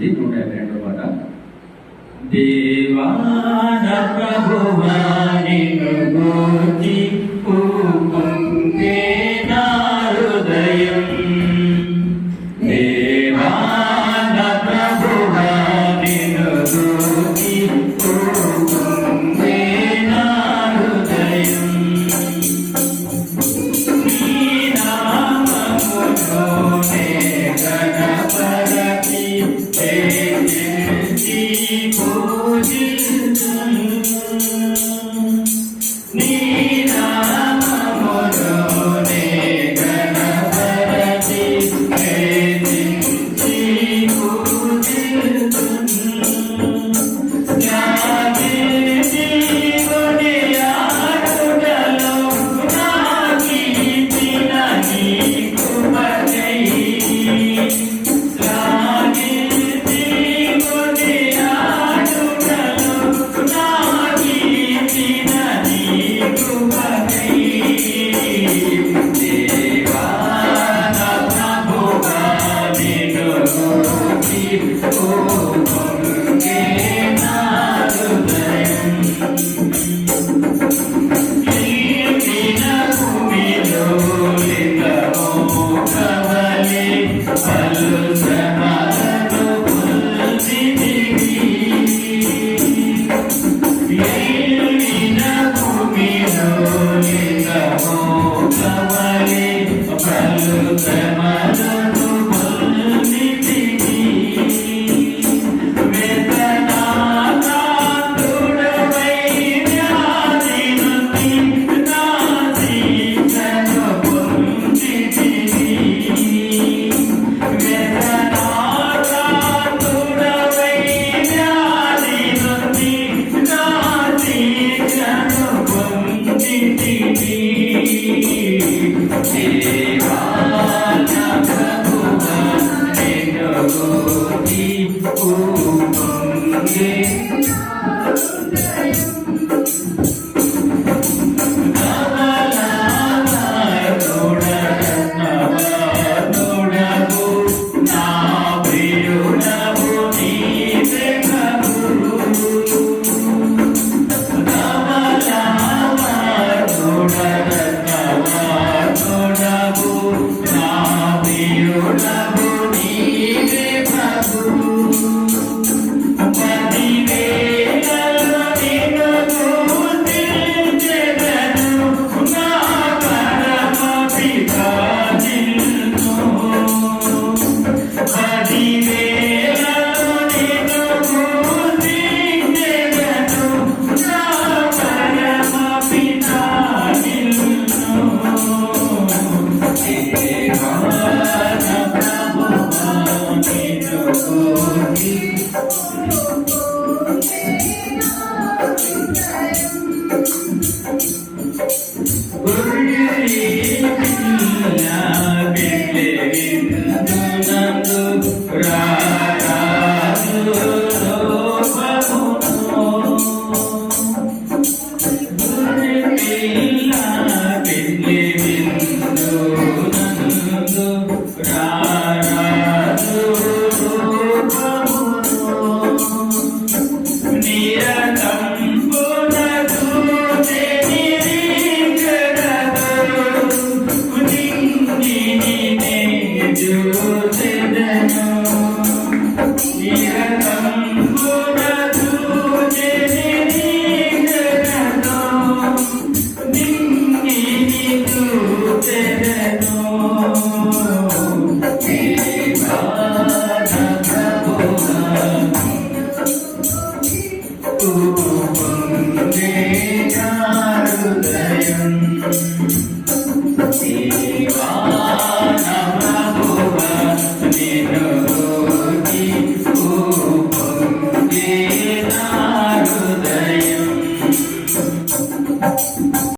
ఉంది నూట యాభై రెండవ పాట దేవాన ప్రభువాని Sim. Thank you. Thank you.